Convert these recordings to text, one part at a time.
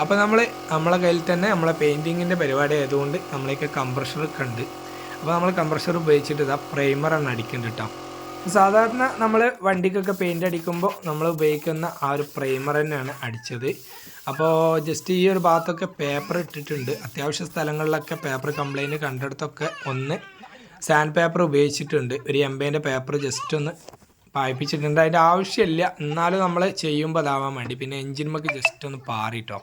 അപ്പോൾ നമ്മൾ നമ്മളെ കയ്യിൽ തന്നെ നമ്മളെ പെയിന്റിങ്ങിന്റെ പരിപാടി ആയതുകൊണ്ട് നമ്മളെയൊക്കെ കംപ്രഷർ ഉണ്ട് അപ്പോൾ നമ്മൾ കംപ്രഷർ ഉപയോഗിച്ചിട്ട് ഇതാ പ്രൈമറാണ് അടിക്കേണ്ടത് കേട്ടോ സാധാരണ നമ്മൾ വണ്ടിക്കൊക്കെ പെയിന്റ് അടിക്കുമ്പോൾ നമ്മൾ ഉപയോഗിക്കുന്ന ആ ഒരു പ്രൈമർ തന്നെയാണ് അടിച്ചത്. അപ്പോൾ ജസ്റ്റ് ഈ ഒരു ഭാഗത്തൊക്കെ പേപ്പർ ഇട്ടിട്ടുണ്ട്. അത്യാവശ്യ സ്ഥലങ്ങളിലൊക്കെ പേപ്പർ കംപ്ലൈന്റ് കണ്ടെടുത്തൊക്കെ ഒന്ന് സാൻഡ് പേപ്പർ ഉപയോഗിച്ചിട്ടുണ്ട്. ഒരു എംബേന്റെ പേപ്പർ ജസ്റ്റ് ഒന്ന് പായിപ്പിച്ചിട്ടുണ്ട്. അതിന്റെ ആവശ്യമില്ല. എന്നാലും നമ്മൾ ചെയ്യുമ്പോൾ അതാവാൻ വേണ്ടി. പിന്നെ എഞ്ചിന്മൊക്കെ ജസ്റ്റ് ഒന്ന് പാറിട്ടോ.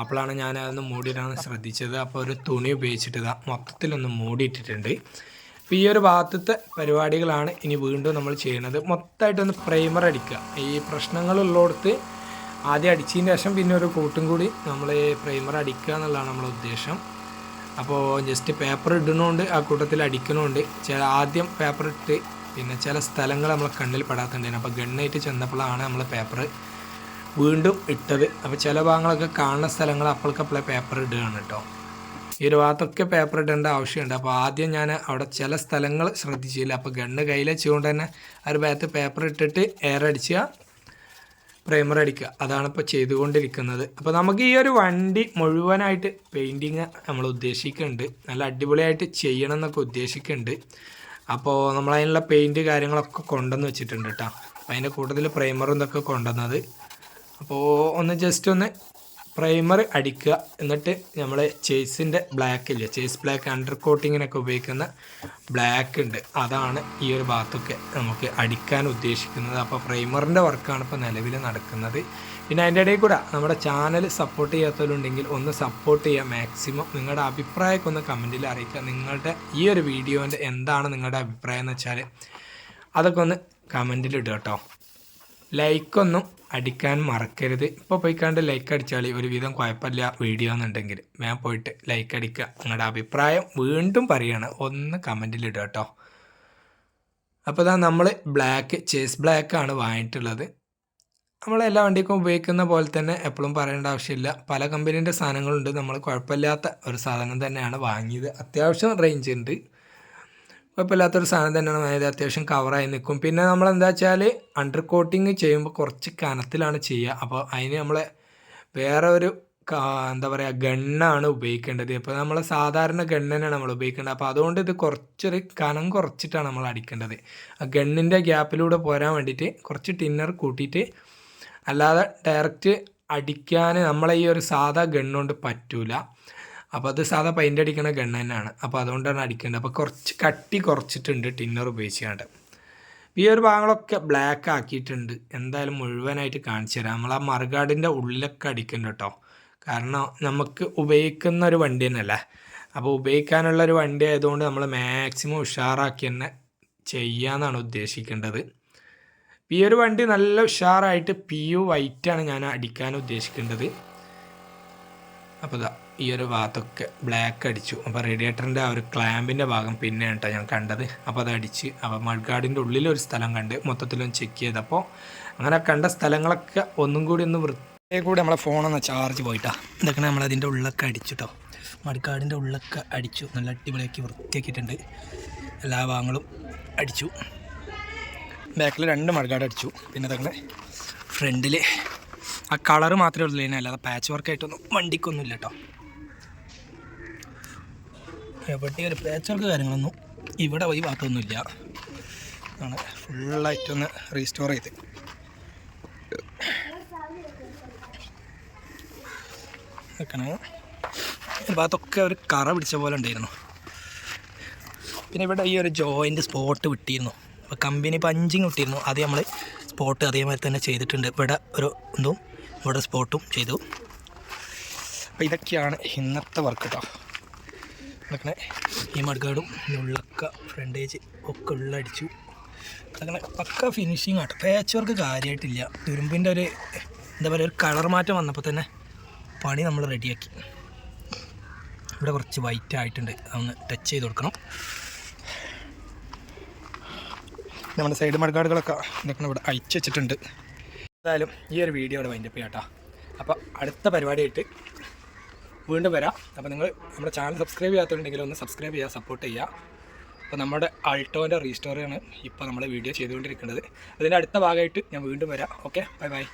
അപ്പോഴാണ് ഞാൻ അതൊന്ന് മൂടിയിടാൻ ശ്രദ്ധിച്ചത്. അപ്പോൾ ഒരു തുണി ഉപയോഗിച്ചിട്ട് ഇതാ മൊത്തത്തിലൊന്ന് മൂടിയിട്ടിട്ടുണ്ട്. അപ്പോൾ ഈ ഒരു ഭാഗത്തത്തെ പരിപാടികളാണ് ഇനി വീണ്ടും നമ്മൾ ചെയ്യുന്നത് മൊത്തമായിട്ടൊന്ന് പ്രൈമർ അടിക്കുക. ഈ പ്രശ്നങ്ങളുള്ളിടത്ത് ആദ്യം അടിച്ചതിന് ശേഷം പിന്നെ ഒരു കൂട്ടും കൂടി നമ്മൾ പ്രൈമർ അടിക്കുക എന്നുള്ളതാണ് നമ്മളെ ഉദ്ദേശം. അപ്പോൾ ജസ്റ്റ് പേപ്പർ ഇടുന്നതുകൊണ്ട് ആ കൂട്ടത്തിൽ അടിക്കണമുണ്ട് ആദ്യം പേപ്പർ ഇട്ട് പിന്നെ ചില സ്ഥലങ്ങൾ നമ്മൾ കണ്ണിൽ പെടാത്തുണ്ടായിരുന്നു അപ്പോൾ ഗണ്ണായിട്ട് ചെന്നപ്പോഴാണ് നമ്മൾ പേപ്പർ വീണ്ടും ഇട്ടത്. അപ്പോൾ ചില ഭാഗങ്ങളൊക്കെ കാണുന്ന സ്ഥലങ്ങൾ അപ്പോഴേക്കപ്പോഴേ പേപ്പർ ഇടുകയാണ് കേട്ടോ. ഈ ഒരു ഭാഗത്തൊക്കെ പേപ്പർ ഇടേണ്ട ആവശ്യമുണ്ട്. അപ്പോൾ ആദ്യം ഞാൻ അവിടെ ചില സ്ഥലങ്ങൾ ശ്രദ്ധിച്ചില്ല. അപ്പോൾ ഗണ്ണ് കയ്യിൽ വെച്ചുകൊണ്ട് തന്നെ ഒരു ഭാഗത്ത് പേപ്പർ ഇട്ടിട്ട് എയർ അടിക്കുക പ്രൈമർ അടിക്കുക. അതാണ് ഇപ്പോൾ ചെയ്തുകൊണ്ടിരിക്കുന്നത്. അപ്പോൾ നമുക്ക് ഈ ഒരു വണ്ടി മുഴുവനായിട്ട് പെയിന്റിങ് നമ്മൾ ഉദ്ദേശിക്കുന്നുണ്ട്. നല്ല അടിപൊളിയായിട്ട് ചെയ്യണം എന്നൊക്കെ ഉദ്ദേശിക്കുന്നുണ്ട്. അപ്പോൾ നമ്മൾ അതിനുള്ള പെയിന്റ് കാര്യങ്ങളൊക്കെ കൊണ്ടുവന്ന് വെച്ചിട്ടുണ്ട് കേട്ടോ അപ്പോൾ അതിന്റെ കൂട്ടത്തിൽ പ്രൈമറും ഇതൊക്കെ കൊണ്ടുവന്നത്. അപ്പോൾ ഒന്ന് ജസ്റ്റ് ഒന്ന് പ്രൈമർ അടിക്കുക എന്നിട്ട് നമ്മൾ ചേസിന്റെ ബ്ലാക്ക് ഇല്ല? ചേസ് ബ്ലാക്ക് അണ്ടർ കോട്ടിങ്ങിനൊക്കെ ഉപയോഗിക്കുന്ന ബ്ലാക്ക് ഉണ്ട്. അതാണ് ഈ ഒരു ഭാഗത്തൊക്കെ നമുക്ക് അടിക്കാൻ ഉദ്ദേശിക്കുന്നത്. അപ്പോൾ പ്രൈമറിന്റെ വർക്കാണ് ഇപ്പോൾ നിലവിൽ നടക്കുന്നത്. പിന്നെ അതിന്റെ ഇടയിൽ കൂടെ നമ്മുടെ ചാനൽ സപ്പോർട്ട് ചെയ്യാത്തവരുണ്ടെങ്കിൽ ഒന്ന് സപ്പോർട്ട് ചെയ്യുക മാക്സിമം നിങ്ങളുടെ അഭിപ്രായമൊക്കെ ഒന്ന് കമന്റിൽ അറിയിക്കുക. നിങ്ങളുടെ ഈ ഒരു വീഡിയോന്റെ എന്താണ് നിങ്ങളുടെ അഭിപ്രായം എന്ന് വെച്ചാൽ അതൊക്കെ ഒന്ന് കമന്റിൽ ഇടുക കേട്ടോ. ലൈക്കൊന്നും അടിക്കാൻ മറക്കരുത്. ഇപ്പോൾ പോയിക്കാണ്ട് ലൈക്ക് അടിച്ചാൽ ഒരുവിധം കുഴപ്പമില്ല വീഡിയോ എന്നുണ്ടെങ്കിൽ ഞാൻ പോയിട്ട് ലൈക്ക് അടിക്കുക. നിങ്ങളുടെ അഭിപ്രായം വീണ്ടും പറയുകയാണ് ഒന്ന് കമന്റിൽ ഇടുക കേട്ടോ അപ്പോൾ ഇതാ നമ്മൾ ബ്ലാക്ക് ചേസ് ബ്ലാക്ക് ആണ് വാങ്ങിയിട്ടുള്ളത്. നമ്മൾ എല്ലാ വണ്ടിക്കും ഉപയോഗിക്കുന്ന പോലെ തന്നെ എപ്പോഴും പറയേണ്ട ആവശ്യമില്ല. പല കമ്പനീന്റെ സാധനങ്ങളുണ്ട്. നമ്മൾ കുഴപ്പമില്ലാത്ത ഒരു സാധനം തന്നെയാണ് വാങ്ങിയത്. അത്യാവശ്യം റേഞ്ച് ഉണ്ട്. കുഴപ്പമില്ലാത്തൊരു സാധനം തന്നെയാണ് അതായത് അത്യാവശ്യം കവറായി നിൽക്കും. പിന്നെ നമ്മൾ എന്താ വെച്ചാൽ അണ്ടർ കോട്ടിങ് ചെയ്യുമ്പോൾ കുറച്ച് കനത്തിലാണ് ചെയ്യുക. അപ്പോൾ അതിന് നമ്മൾ വേറെ ഒരു എന്താ പറയുക ഗണ്ണാണ് ഉപയോഗിക്കേണ്ടത്. ഇപ്പോൾ നമ്മൾ സാധാരണ ഗണ്ണനാണ് നമ്മൾ ഉപയോഗിക്കേണ്ടത്. അപ്പോൾ അതുകൊണ്ട് ഇത് കുറച്ചൊരു കനം കുറച്ചിട്ടാണ് നമ്മൾ അടിക്കേണ്ടത്. ആ ഗണ്ണിന്റെ ഗ്യാപ്പിലൂടെ പോരാൻ വേണ്ടിയിട്ട് കുറച്ച് ടിന്നർ കൂട്ടിയിട്ട് അല്ലാതെ ഡയറക്റ്റ് അടിക്കാൻ നമ്മളെ ഈ ഒരു സാധാ ഗണ്ണുകൊണ്ട് പറ്റൂല. അപ്പോൾ അത് സാധാ പെയിന്റ് അടിക്കണ ഗണ്ണ് തന്നെയാണ്. അപ്പോൾ അതുകൊണ്ടാണ് അടിക്കേണ്ടത്. അപ്പോൾ കുറച്ച് കട്ടി കുറച്ചിട്ടുണ്ട് ടിന്നർ ഉപയോഗിച്ചുകൊണ്ട് ഈ ഒരു ഭാഗങ്ങളൊക്കെ ബ്ലാക്ക് ആക്കിയിട്ടുണ്ട്. എന്തായാലും മുഴുവനായിട്ട് കാണിച്ചു തരാം. നമ്മൾ ആ മറുകാടിന്റെ ഉള്ളിലൊക്കെ അടിക്കുന്നുണ്ട് കേട്ടോ കാരണം നമുക്ക് ഉപയോഗിക്കുന്ന ഒരു വണ്ടി തന്നെയല്ലേ? അപ്പോൾ ഉപയോഗിക്കാനുള്ള ഒരു വണ്ടി ആയതുകൊണ്ട് നമ്മൾ മാക്സിമം ഉഷാറാക്കി തന്നെ ചെയ്യാമെന്നാണ് ഉദ്ദേശിക്കേണ്ടത്. ഈ ഒരു വണ്ടി നല്ല ഉഷാറായിട്ട് പി യു വൈറ്റാണ് ഞാൻ അടിക്കാൻ ഉദ്ദേശിക്കേണ്ടത്. അപ്പോൾ ഇതാ ഈ ഒരു ഭാഗത്തൊക്കെ ബ്ലാക്ക് അടിച്ചു. അപ്പോൾ റേഡിയേറ്ററിന്റെ ആ ഒരു ക്ലാമ്പിന്റെ ഭാഗം പിന്നെ കേട്ടോ ഞാൻ കണ്ടത്. അപ്പോൾ അത് അടിച്ച് അപ്പോൾ മഡ്ഗാർഡിന്റെ ഉള്ളിലൊരു സ്ഥലം കണ്ട് മൊത്തത്തിലൊന്ന് ചെക്ക് ചെയ്തപ്പോൾ അങ്ങനെ കണ്ട സ്ഥലങ്ങളൊക്കെ ഒന്നും കൂടി ഒന്ന് വൃത്തിയെ കൂടി നമ്മളെ ഫോണൊന്ന് ചാർജ് പോയിട്ടാ. ഇതൊക്കെ നമ്മളതിന്റെ ഉള്ളൊക്കെ അടിച്ചു കേട്ടോ മഡ്ഗാർഡിന്റെ ഉള്ളൊക്കെ അടിച്ചു. നല്ല അടിപൊളിയാക്കി വൃത്തിയാക്കിയിട്ടുണ്ട്. എല്ലാ ഭാഗങ്ങളും അടിച്ചു. ബാക്കിൽ രണ്ട് മഡ്ഗാർഡ് അടിച്ചു. പിന്നെ അതങ്ങനെ ഫ്രണ്ടിൽ ആ കളർ മാത്രമേ ഉള്ളൂ ഇതിന് അല്ലാതെ പാച്ച് വർക്ക് ആയിട്ടൊന്നും വണ്ടിക്കൊന്നുമില്ല കേട്ടോ. എവിടെ ഒരു പാച്ച് വർക്ക് കാര്യങ്ങളൊന്നും ഇവിടെ ഈ ഭാഗത്തൊന്നുമില്ല. ആണ് ഫുള്ളായിട്ടൊന്ന് റീസ്റ്റോർ ചെയ്ത്. ഭാഗത്തൊക്കെ ഒരു കറ പിടിച്ച പോലെ ഉണ്ടായിരുന്നു. പിന്നെ ഇവിടെ ഈ ഒരു ജോയിന്റ് സ്പോട്ട് വിട്ടിരുന്നു. അപ്പോൾ കമ്പനി പഞ്ചിങ് വിട്ടിരുന്നു. അത് നമ്മൾ സ്പോട്ട് അതേമാതിരി തന്നെ ചെയ്തിട്ടുണ്ട്. ഇവിടെ ഒരു ഇതും ഇവിടെ സ്പോട്ടും ചെയ്തു. അപ്പോൾ ഇതൊക്കെയാണ് ഇന്നത്തെ വർക്ക് കേട്ടോ അങ്ങനെ ഈ മഡ്ഗാർഡും ഉള്ളക്ക ഫ്രണ്ടേജ് ഒക്കെ ഉള്ളടിച്ചു അങ്ങനെ പക്ക ഫിനിഷിങ് ആട്ടോ പാച്ച് വർക്ക് കാര്യമായിട്ടില്ല തുരുമ്പിന്റെ ഒരു എന്താ പറയുക ഒരു കളർ മാറ്റം വന്നപ്പോൾ തന്നെ പണി നമ്മൾ റെഡിയാക്കി ഇവിടെ കുറച്ച് വൈറ്റ് ആയിട്ടുണ്ട്. അതൊന്ന് ടച്ച് ചെയ്ത് കൊടുക്കണം. നമ്മുടെ സൈഡ് മഴക്കാടുകളൊക്കെ ഇതൊക്കെ ഇവിടെ അയച്ചു വെച്ചിട്ടുണ്ട്. എന്തായാലും ഈ ഒരു വീഡിയോ ഇവിടെ വൈൻഡപ്പ് ചെയ്യാം അപ്പോൾ അടുത്ത പരിപാടിയായിട്ട് വീണ്ടും വരാം. അപ്പോൾ നിങ്ങൾ നമ്മുടെ ചാനൽ സബ്സ്ക്രൈബ് ചെയ്യാത്തതുണ്ടെങ്കിൽ ഒന്ന് സബ്സ്ക്രൈബ് ചെയ്യുക സപ്പോർട്ട് ചെയ്യുക. അപ്പോൾ നമ്മുടെ അൾട്ടോന്റെ റീസ്റ്റോറിയാണ് ഇപ്പോൾ നമ്മൾ വീഡിയോ ചെയ്തുകൊണ്ടിരിക്കുന്നത്. അതിന്റെ അടുത്ത ഭാഗമായിട്ട് ഞാൻ വീണ്ടും വരാം. Okay bye bye